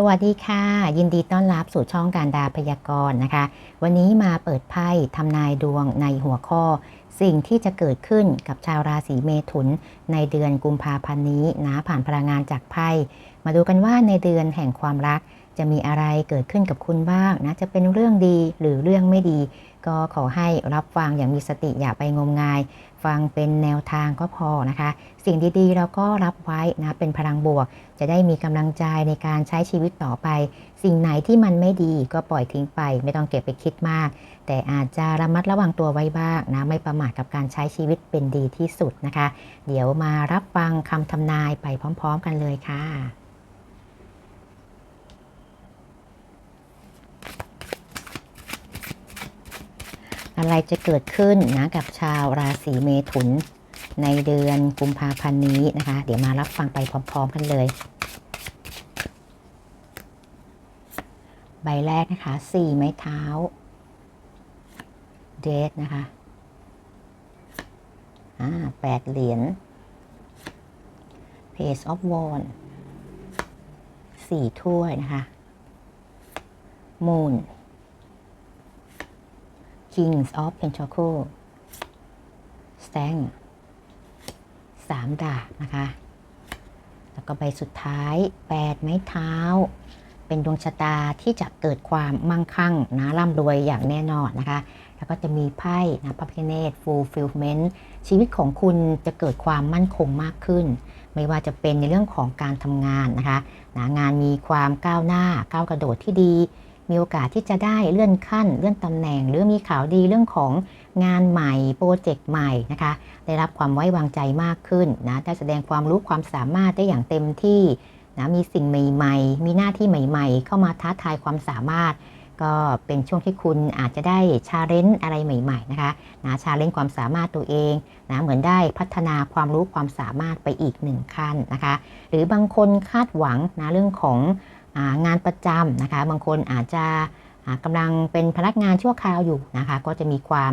สวัสดีค่ะ ยินดีต้อนรับสู่ช่องการดาพยากรณ์นะคะ วันนี้มาเปิดไพ่ทำนายดวงในหัวข้อ สิ่งที่จะเกิดขึ้นกับชาวราศีเมถุน ในเดือนกุมภาพันธ์นี้นะผ่านพลังงานจากไพ่มาดูกันว่าในเดือนแห่งความรัก จะมีอะไรเกิดขึ้นกับคุณบ้างนะ จะเป็นเรื่องดีหรือเรื่องไม่ดี ก็ขอให้รับฟังอย่างมีสติอย่าไปงมงาย ฟังเป็นแนวทางก็พอนะคะ สิ่งดีๆ เราก็รับไว้นะ เป็นพลังบวก จะได้มีกำลังใจในการใช้ชีวิตต่อไป สิ่งไหนที่มันไม่ดีก็ปล่อยทิ้งไป ไม่ต้องเก็บไปคิดมาก แต่อาจจะระมัดระวังตัวไว้บ้างนะ ไม่ประมาทกับการใช้ชีวิตเป็นดีที่สุดนะคะ เดี๋ยวมารับฟังคำทำนายไปพร้อม ๆ กันเลยค่ะ อะไรจะเกิดขึ้นนะกับชาวราศีเมถุน ในเดือนกุมภาพันธ์นี้นะคะ เดี๋ยวมารับฟังไปพร้อม ๆ กันเลย ใบแรกนะคะสี่ไม้เท้าเดทนะคะอ่าแปดเหรียญ Page of w a n d สี่ถ้วยนะคะ Moon Kings of Pentacle Stand สามดาบนะคะ แล้วก็ใบสุดท้าย8ไม้เท้า เป็นดวงชะตาที่จะเกิดความมั่งคั่งนะร่ำรวยอย่างแน่นอนนะคะ แล้วก็จะมีไพ่นะพระพิเนต fulfillment ชีวิตของคุณจะเกิดความมั่นคงมากขึ้น ไม่ว่าจะเป็นในเรื่องของการทำงานนะคะนะงานมีความก้าวหน้าก้าวกระโดดที่ดี มีโอกาสที่จะได้เลื่อนขั้น เลื่อนตำแหน่ง หรือมีข่าวดีเรื่องของงานใหม่โปรเจกต์ใหม่นะคะ ได้รับความไว้วางใจมากขึ้นนะได้แสดงความรู้ความสามารถได้อย่างเต็มที่นะมีสิ่งใหม่ๆ มีหน้าที่ใหม่ ๆ เข้ามาท้าทายความสามารถ ก็เป็นช่วงที่คุณอาจจะได้ชาเลนจ์อะไรใหม่ๆนะคะนะชาเลนจ์ความสามารถตัวเองนะเหมือนได้พัฒนาความรู้ความสามารถไปอีกหนึ่งขั้นนะคะ หรือบางคนคาดหวังนะเรื่องของ งานประจำนะคะ บางคนอาจจะอ่ากำลังเป็นพนักงานชั่วคราวอยู่นะคะ ก็จะมีความ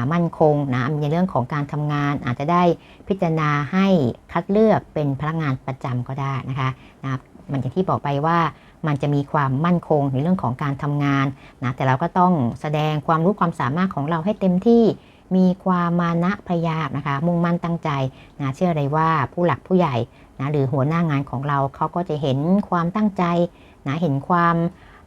ามั่นคงนะในเรื่องของการทำงานอาจจะได้พิจารณาให้คัดเลือกเป็นพนักงานประจำก็ได้นะคะนะมันอย่างที่บอกไปว่ามันจะมีความมั่นคงในเรื่องของการทำงานนะแต่เราก็ต้องแสดงความรู้ความสามารถของเราให้เต็มที่มีความมานะพยายามนะคะ มุ่งมั่นตั้งใจนะเชื่อเลยว่าผู้หลักผู้ใหญ่ นะหรือหัวหน้างานของเราเขาก็จะเห็นความตั้งใจนะเห็นความ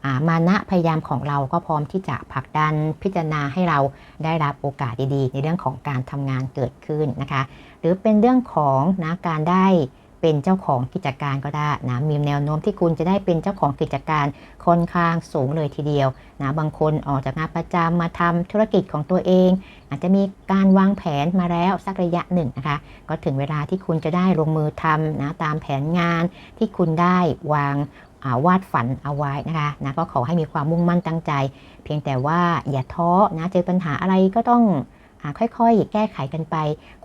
ามานะพยายามของเราก็พร้อมที่จะผลักดันพิจารณาให้เราได้รับโอกาสดีๆ ในเรื่องของการทำงานเกิดขึ้นนะคะ หรือเป็นเรื่องของนะการได้ เป็นเจ้าของกิจการก็ได้นะมีแนวโน้มที่คุณจะได้เป็นเจ้าของกิจการค่อนข้างสูงเลยทีเดียวนะบางคนออกจากงานประจำมาทำธุรกิจของตัวเอง อาจจะมีการวางแผนมาแล้วสักระยะหนึ่งนะคะ ก็ถึงเวลาที่คุณจะได้ลงมือทำนะตามแผนงานที่คุณได้วางาวาดฝันเอาไว้นะคะนะก็ขอให้มีความมุ่งมั่นตั้งใจ เพียงแต่ว่าอย่าท้อนะเจอปัญหาอะไรก็ต้อง ค่อยๆ แก้ไขกันไป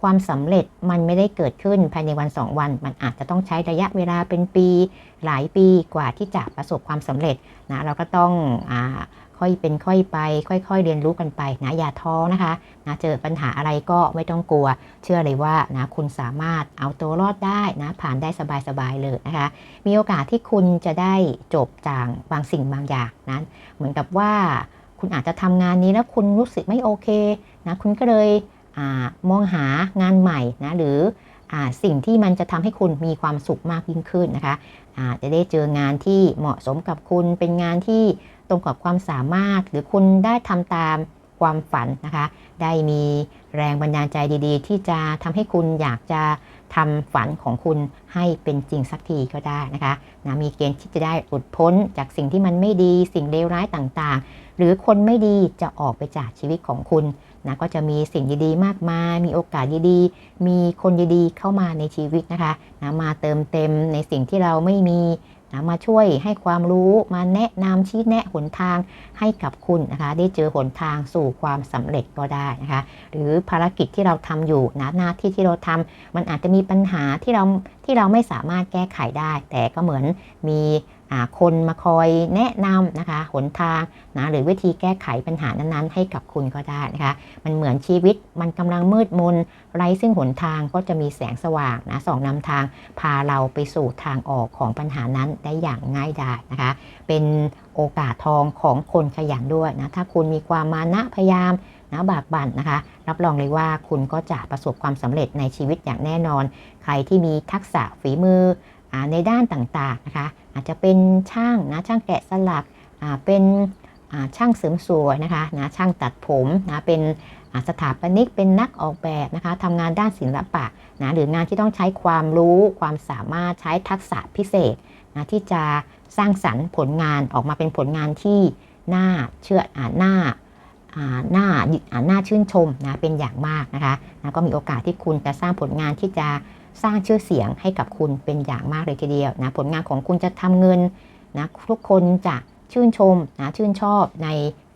ความสำเร็จมันไม่ได้เกิดขึ้นภายในวัน 2 วัน มันอาจจะต้องใช้ระยะเวลาเป็นปี หลายปีกว่าที่จะประสบความสำเร็จนะเราก็ต้องอาค่อยเป็นค่อยไป ค่อย ๆ เรียนรู้กันไปนะอย่าท้อนะคะนะเจอปัญหาอะไรก็ไม่ต้องกลัว เชื่อเลยว่านะคุณสามารถเอาตัวรอดได้นะผ่านได้สบายๆเลยนะคะ มีโอกาสที่คุณจะได้จบจากบางสิ่งบางอย่างนะเหมือนกับว่า คุณอาจจะทำงานนี้แล้วคุณรู้สึกไม่โอเคนะคุณก็เลยอมองหางานใหม่นะหรืออสิ่งที่มันจะทำให้คุณมีความสุขมากยิ่งขึ้นนะคะะจะได้เจองานที่เหมาะสมกับคุณเป็นงานที่ตรงกับความสามารถ หรือคุณได้ทำตาม ความฝันนะคะ ได้มีแรงบันดาลใจดีๆ ที่จะทำให้คุณอยากจะทำฝันของคุณให้เป็นจริงสักทีก็ได้นะคะนะมีเกณฑ์ที่จะได้หลุดพ้นจากสิ่งที่มันไม่ดีสิ่งเลวร้ายต่างๆ หรือคนไม่ดีจะออกไปจากชีวิตของคุณนะก็จะมีสิ่งดีๆ มากมาย มีโอกาสดีๆ มีคนดีๆ เข้ามาในชีวิตนะคะนะมาเติมเต็มในสิ่งที่เราไม่มี นะมาช่วยให้ความรู้มาแนะนำชี้แนะหนทางให้กับคุณนะคะได้เจอหนทางสู่ความสำเร็จก็ได้นะคะหรือภารกิจที่เราทำอยู่นะหน้าที่ที่เราทำมันอาจจะมีปัญหาที่เราที่เราไม่สามารถแก้ไขได้ แต่ก็เหมือนมี คนมาคอยแนะนำนะคะหนทางนะหรือวิธีแก้ไขปัญหานั้นๆ ให้กับคุณก็ได้นะคะ มันเหมือนชีวิตมันกำลังมืดมนไร้ซึ่งหนทางก็จะมีแสงสว่างนะส่องนำทางพาเราไปสู่ทางออกของปัญหานั้นได้อย่างง่ายดายนะคะ เป็นโอกาสทองของคนขยันด้วยนะถ้าคุณมีความมานะพยายามนะบากบั่นนะคะ รับรองเลยว่าคุณก็จะประสบความสำเร็จในชีวิตอย่างแน่นอน ใครที่มีทักษะฝีมือในด้านต่างๆนะคะ อาจจะเป็นช่างนะช่างแกะสลักเป็นช่างเสริมสวยนะคะนะช่างตัดผมนะเป็นสถาปนิกเป็นนักออกแบบนะคะทำงานด้านศิลปะนะหรืองานที่ต้องใช้ความรู้ความสามารถใช้ทักษะพิเศษนะที่จะสร้างสรรค์ผลงานออกมาเป็นผลงานที่น่าเชื่ออ่าน่าอ่าน่าอ่าน่าชื่นชมนะเป็นอย่างมากนะคะนะก็มีโอกาสที่คุณจะสร้างผลงานที่จะ สร้างชื่อเสียงให้กับคุณเป็นอย่างมากเลยทีเดียวนะผลงานของคุณจะทำเงินนะทุกคนจะชื่นชมนะชื่นชอบใน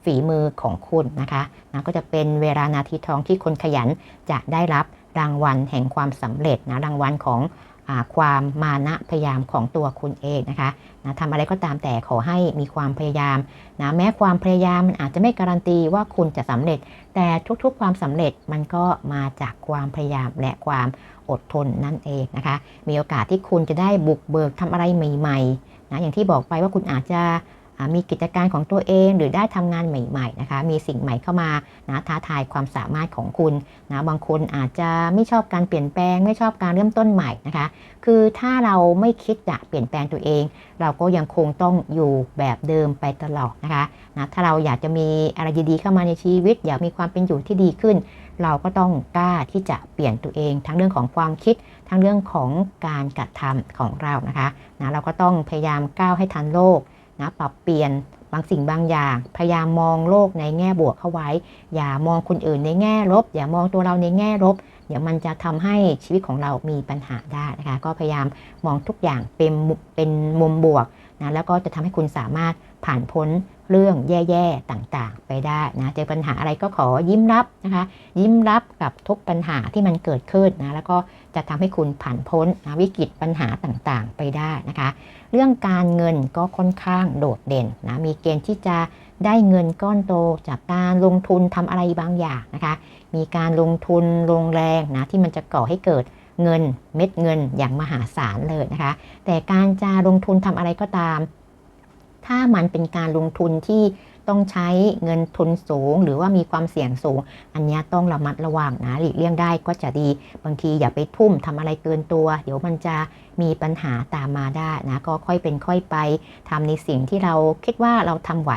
ฝีมือของคุณนะคะนะก็จะเป็นเวลานาทีทองที่คนขยันจะได้รับรางวัลแห่งความสำเร็จนะรางวัลของอความมานะพยายามของตัวคุณเองนะคะ นะทำอะไรก็ตามแต่ขอให้มีความพยายามนะแม้ความพยายามมันอาจจะไม่การันตีว่าคุณจะสำเร็จ แต่ทุกๆความสำเร็จมันก็มาจากความพยายามและความอดทนนั่นเองนะคะ มีโอกาสที่คุณจะได้บุกเบิกทำอะไรใหม่ๆนะอย่างที่บอกไปว่าคุณอาจจะ มีกิจการของตัวเอง หรือได้ทำงานใหม่ๆนะคะมีสิ่งใหม่เข้ามานะท้าทายความสามารถของคุณนะบางคนอาจจะไม่ชอบการเปลี่ยนแปลง ไม่ชอบการเริ่มต้นใหม่นะคะ คือถ้าเราไม่คิดจะเปลี่ยนแปลงตัวเอง เราก็ยังคงต้องอยู่แบบเดิมไปตลอดนะคะนะถ้าเราอยากจะมีอะไรดีๆเข้ามาในชีวิต อยากมีความเป็นอยู่ที่ดีขึ้น เราก็ต้องกล้าที่จะเปลี่ยนตัวเอง ทั้งเรื่องของความคิดทั้งเรื่องของการกระทำของเรานะคะนะเราก็ต้องพยายามก้าวให้ทันโลก นะปรับเปลี่ยนบางสิ่งบางอย่าง พยายามมองโลกในแง่บวกเข้าไว้ อย่ามองคนอื่นในแง่ลบ อย่ามองตัวเราในแง่ลบ เดี๋ยวมันจะทำให้ชีวิตของเรามีปัญหาได้นะคะ ก็พยายามมองทุกอย่างเป็นเป็นมุมบวกนะแล้วก็จะทำให้คุณสามารถผ่านพ้นเรื่องแย่ๆต่างๆ ไปได้นะเจอปัญหาอะไรก็ขอยิ้มรับนะคะ ยิ้มรับกับทุกปัญหาที่มันเกิดขึ้นนะแล้วก็จะทำให้คุณผ่านพ้นนะวิกฤตปัญหาต่างๆ ไปได้นะคะ เรื่องการเงินก็ค่อนข้างโดดเด่นนะมีเกณฑ์ที่จะ ได้เงินก้อนโตจากการลงทุนทำอะไรบางอย่างนะคะ มีการลงทุนลงแรงนะที่มันจะก่อให้เกิดเงินเม็ดเงินอย่างมหาศาลเลยนะคะ แต่การจะลงทุนทำอะไรก็ตาม ถ้ามันเป็นการลงทุนที่ ต้องใช้เงินทุนสูง หรือว่ามีความเสี่ยงสูง อันนี้ต้องระมัดระวังนะหลีกเลี่ยงได้ก็จะดี บางทีอย่าไปทุ่มทำอะไรเกินตัว เดี๋ยวมันจะมีปัญหาตามมาได้นะก็ค่อยเป็นค่อยไปทำในสิ่งที่เราคิดว่าเราทำไหว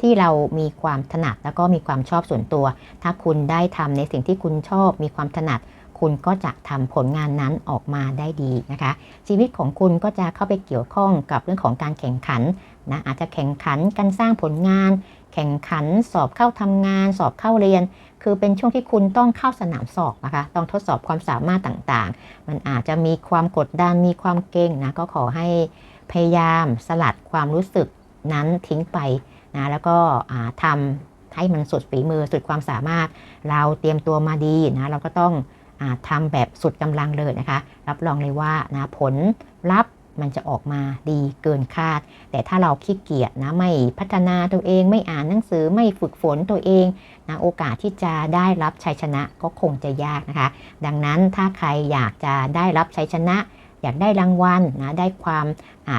ที่เรามีความถนัดแล้วก็มีความชอบส่วนตัว ถ้าคุณได้ทำในสิ่งที่คุณชอบมีความถนัดคุณก็จะทำผลงานนั้นออกมาได้ดีนะคะ ชีวิตของคุณก็จะเข้าไปเกี่ยวข้องกับเรื่องของการแข่งขัน นะอาจจะแข่งขันการสร้างผลงาน แข่งขันสอบเข้าทำงาน สอบเข้าเรียน คือเป็นช่วงที่คุณต้องเข้าสนามสอบนะคะต้องทดสอบความสามารถต่างๆ มันอาจจะมีความกดดันมีความเก่งนะก็ขอให้พยายามสลัดความรู้สึกนั้นทิ้งไปนะแล้วก็ทำให้มันสุดฝีมือสุดความสามารถ เราเตรียมตัวมาดีนะเราก็ต้องอทำแบบสุดกำลังเลยนะคะ รับรองเลยว่านะผลลัพธ์ มันจะออกมาดีเกินคาด แต่ถ้าเราขี้เกียจนะไม่พัฒนาตัวเองไม่อ่านหนังสือไม่ฝึกฝนตัวเองนะโอกาสที่จะได้รับชัยชนะก็คงจะยากนะคะ ดังนั้นถ้าใครอยากจะได้รับชัยชนะ อยากได้รางวัลนะได้ความ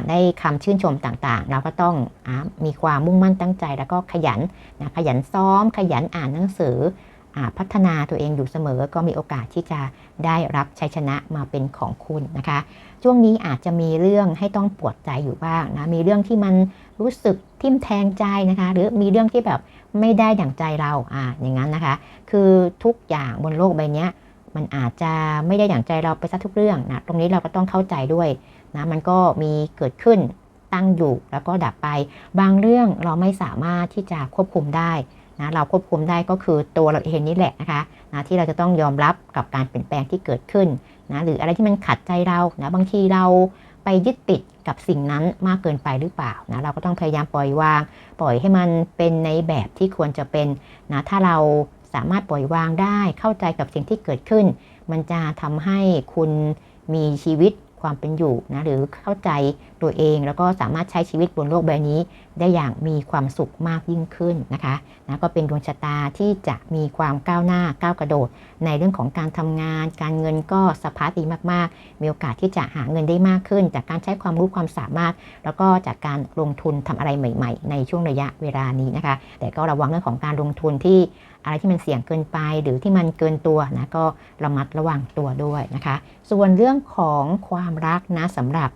ได้คำชื่นชมต่างๆ เราก็ต้องอมีความมุ่งมั่นตั้งใจแล้วก็ขยันนะขยันซ้อมขยันอ่านหนังสือ พัฒนาตัวเองอยู่เสมอ ก็มีโอกาสที่จะได้รับชัยชนะมาเป็นของคุณนะคะ ช่วงนี้อาจจะมีเรื่องให้ต้องปวดใจอยู่บ้างนะมีเรื่องที่มันรู้สึกทิ่มแทงใจนะคะ หรือมีเรื่องที่แบบไม่ได้อย่างใจเราอ่าอย่างนั้นนะคะ คือทุกอย่างบนโลกใบนี้มันอาจจะไม่ได้อย่างใจเราไปซะทุกเรื่องนะตรงนี้เราก็ต้องเข้าใจด้วยนะมันก็มีเกิดขึ้นตั้งอยู่แล้วก็ดับไป บางเรื่องเราไม่สามารถที่จะควบคุมได้ นะเราควบคุมได้ก็คือตัวเราเองนี่แหละนะคะนะที่เราจะต้องยอมรับกับการเปลี่ยนแปลงที่เกิดขึ้นนะหรืออะไรที่มันขัดใจเรานะบางทีเราไปยึดติดกับสิ่งนั้นมากเกินไปหรือเปล่านะเราก็ต้องพยายามปล่อยวาง ปล่อยให้มันเป็นในแบบที่ควรจะเป็นนะถ้าเราสามารถปล่อยวางได้เข้าใจกับสิ่งที่เกิดขึ้น มันจะทำให้คุณมีชีวิต ความเป็นอยู่นะหรือเข้าใจตัวเอง แล้วก็สามารถใช้ชีวิตบนโลกใบนี้ ได้อย่างมีความสุขมากยิ่งขึ้นนะคะนะก็เป็นดวงชะตาที่จะมีความก้าวหน้าก้าวกระโดด ในเรื่องของการทำงาน การเงินก็สะพัดดีมากๆ มีโอกาสที่จะหาเงินได้มากขึ้น จากการใช้ความรู้ความสามารถ แล้วก็จากการลงทุนทำอะไรใหม่ ๆ ในช่วงระยะเวลานี้นะคะ แต่ก็ระวังเรื่องของการลงทุนที่อะไรที่มันเสี่ยงเกินไปหรือที่มันเกินตัวนะก็ระมัดระวังตัวด้วยนะคะ ส่วนเรื่องของความความรักนะสำหรับ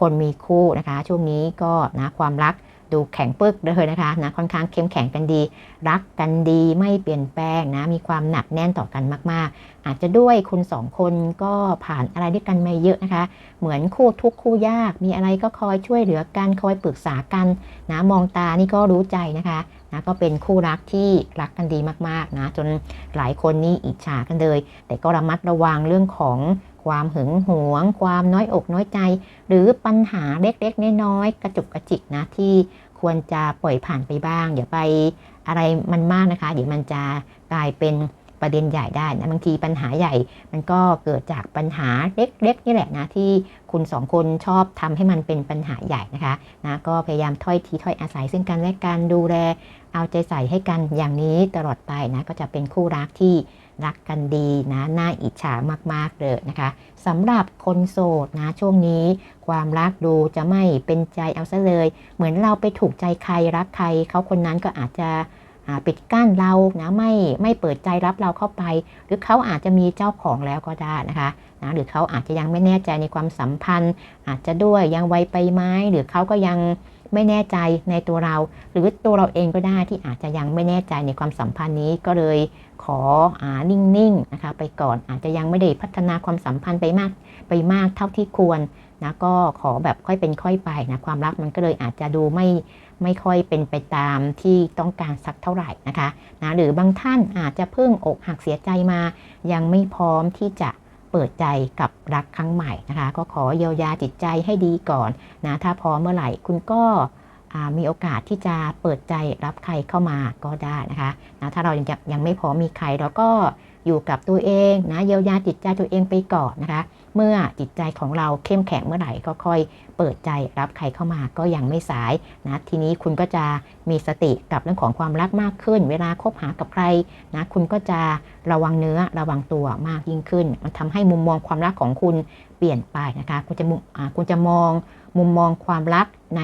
คนมีคู่นะคะ ช่วงนี้ก็นะความรักดูแข็งปึกเลยนะคะนะค่อนข้างเข้มแข็งกันดี รักกันดีไม่เปลี่ยนแปลงนะมีความหนักแน่นต่อกันมาก ๆ อาจจะด้วยคุณสองคนก็ผ่านอะไรด้วยกันมาเยอะนะคะ เหมือนคู่ทุกคู่ยาก มีอะไรก็คอยช่วยเหลือกันคอยปรึกษากันนะมองตานี่ก็รู้ใจนะคะนะก็เป็นคู่รักที่รักกันดีมากๆนะจนหลายคนนี่อิจฉากันเลย แต่ก็ระมัดระวังเรื่องของ ความหึงหวง ความน้อยอกน้อยใจ หรือปัญหาเล็กๆน้อยๆกระจุกกระจิกนะที่ควรจะปล่อยผ่านไปบ้างอย่าไปอะไรมันมากนะคะ เดี๋ยวมันจะกลายเป็นประเด็นใหญ่ได้นะบางทีปัญหาใหญ่ มันก็เกิดจากปัญหาเล็กๆนี่แหละนะที่คุณสองคนชอบทำให้มันเป็นปัญหาใหญ่นะคะนะก็พยายามถ้อยทีถ้อยอาศัยซึ่งกันและกันดูแลเอาใจใส่ให้กันอย่างนี้ตลอดไปนะก็จะเป็นคู่รักที่ รักกันดีนะน่าอิจฉามากๆเลยนะคะสำหรับคนโสดนะช่วงนี้ ความรักดูจะไม่เป็นใจเอาซะเลย เหมือนเราไปถูกใจใครรักใครเขาคนนั้นก็อาจจะปิดกั้นเรานะไม่ไม่เปิดใจรับเราเข้าไป หรือเขาอาจจะมีเจ้าของแล้วก็ได้นะคะนะหรือเขาอาจจะยังไม่แน่ใจในความสัมพันธ์ อาจจะด้วยยังไวไปไหมหรือเขาก็ยัง ไม่แน่ใจในตัวเรา หรือตัวเราเองก็ได้ที่อาจจะยังไม่แน่ใจในความสัมพันธ์นี้ก็เลยขออ่านิ่งๆนะคะไปก่อนอาจจะยังไม่ได้พัฒนาความสัมพันธ์ไปมากไปมากเท่าที่ควรนะก็ขอแบบค่อยเป็นค่อยไปนะความรักมันก็เลยอาจจะดูไม่ไม่ค่อยเป็นไปตามที่ต้องการสักเท่าไหร่นะคะนะหรือบางท่านอาจจะเพิ่งอกหักเสียใจมา ยังไม่พร้อมที่จะ เปิดใจกับรักครั้งใหม่นะคะ ก็ขอเยียวยาจิตใจให้ดีก่อนนะถ้าพอเมื่อไหร่คุณก็มีโอกาสที่จะเปิดใจรับใครเข้ามาก็ได้นะคะนะถ้าเรายังยังไม่พอมีใครเราก็ อยู่กับตัวเองนะเยียวยาจิตใจตัวเองไปก่อนนะคะ เมื่อจิตใจของเราเข้มแข็งเมื่อไหร่ก็ค่อยเปิดใจรับใครเข้ามาก็ยังไม่สายนะทีนี้คุณก็จะมีสติกับเรื่องของความรักมากขึ้น เวลาคบหากับใครนะคุณก็จะระวังเนื้อระวังตัวมากยิ่งขึ้น มันทำให้มุมมองความรักของคุณเปลี่ยนไปนะคะคุณจะคุณจะมองมุมมองความรักใน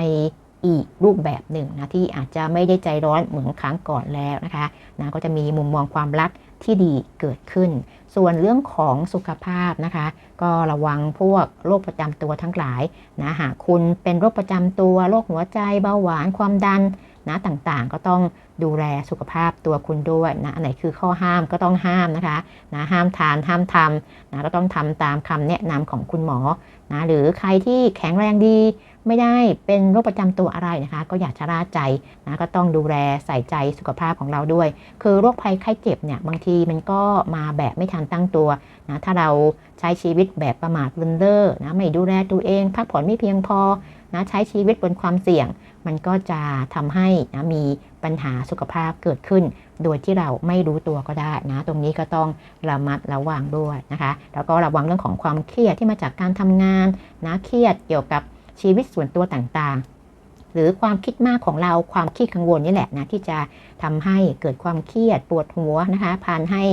อีกรูปแบบหนึ่งนะที่อาจจะไม่ได้ใจร้อนเหมือนครั้งก่อนแล้วนะคะนะก็จะมีมุมมองความรัก ที่ดีเกิดขึ้น ส่วนเรื่องของสุขภาพนะคะ ก็ระวังพวกโรคประจำตัวทั้งหลายนะหากคุณเป็นโรคประจำตัวโรคหัวใจเบาหวานความดันนะต่างๆ ก็ต้องดูแลสุขภาพตัวคุณด้วยนะอันไหนคือข้อห้ามก็ต้องห้ามนะคะนะห้ามทานห้ามทำนะก็ต้องทำตามคำแนะนำของคุณหมอนะหรือใครที่แข็งแรงดี ไม่ได้เป็นโรคประจำตัวอะไรนะคะ ก็อย่าชะล่าใจนะก็ต้องดูแลใส่ใจสุขภาพของเราด้วย คือโรคภัยไข้เจ็บเนี่ยบางทีมันก็มาแบบไม่ทันตั้งตัวนะถ้าเราใช้ชีวิตแบบประมาทเลินเล่อนะไม่ดูแลตัวเอง พักผ่อนไม่เพียงพอนะใช้ชีวิตบนความเสี่ยง มันก็จะทำให้นะมีปัญหาสุขภาพเกิดขึ้น โดยที่เราไม่รู้ตัวก็ได้นะ ตรงนี้ก็ต้องระมัดระวังด้วยนะคะ แล้วก็ระวังเรื่องของความเครียดที่มาจากการทำงานนะเครียดเกี่ยวกับ ชีวิตส่วนตัวต่างๆ หรือความคิดมากของเราความคิดกังวลนี่แหละนะที่จะ ทำให้เกิดความเครียดปวดหัวนะคะพานให้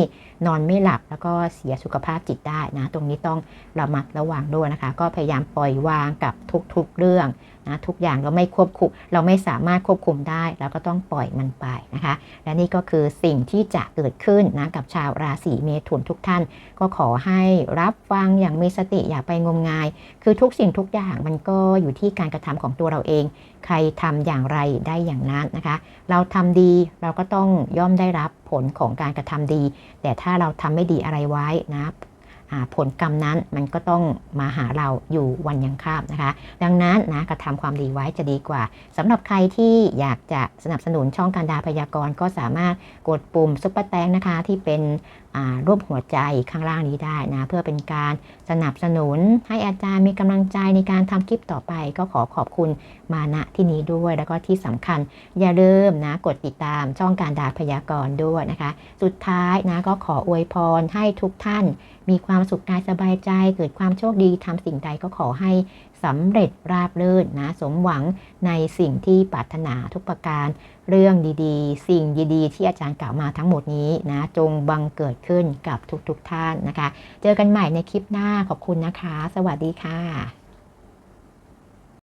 นอนไม่หลับแล้วก็เสียสุขภาพจิตได้นะ ตรงนี้ต้องระมัดระวังด้วยนะคะ ก็พยายามปล่อยวางกับทุกๆเรื่องนะทุกอย่างเราไม่ควบคุมเราไม่สามารถควบคุมได้เราก็ต้องปล่อยมันไปนะคะ และนี่ก็คือสิ่งที่จะเกิดขึ้นนะกับชาวราศีเมถุนทุกท่าน ก็ขอให้รับฟังอย่างมีสติอย่าไปงมงาย คือทุกสิ่งทุกอย่างมันก็อยู่ที่การกระทำของตัวเราเอง ใครทำอย่างไรได้อย่างนั้นนะคะ เราทำดีเราก็ต้องย่อมได้รับผลของการกระทำดี แต่ถ้าเราทำไม่ดีอะไรไว้นะผลกรรมนั้นมันก็ต้องมาหาเราอยู่วันยังค่ำนะคะ ดังนั้นนะกระทำความดีไว้จะดีกว่าสำหรับใครที่อยากจะสนับสนุนช่องการดาพยากรณ์ก็สามารถกดปุ่มซุปเปอร์แตงนะคะที่เป็น รูปหัวใจข้างล่างนี้ได้นะเพื่อเป็นการสนับสนุนให้อาจารย์มีกำลังใจในการทำคลิปต่อไป ก็ขอขอบคุณมาณที่นี้ด้วย แล้วก็ที่สำคัญอย่าลืมนะกดติดตามช่องการดาพยากรณ์ด้วยนะคะ สุดท้ายนะก็ขออวยพรให้ทุกท่าน มีความสุขกายสบายใจ เกิดความโชคดีทำสิ่งใดก็ขอให้ สำเร็จราบรื่นนะสมหวังในสิ่งที่ปรารถนาทุกประการ เรื่องดีๆ สิ่งดีๆ ที่อาจารย์กล่าวมาทั้งหมดนี้นะจงบังเกิดขึ้นกับทุกๆท่านนะคะ เจอกันใหม่ในคลิปหน้าขอบคุณนะคะ สวัสดีค่ะ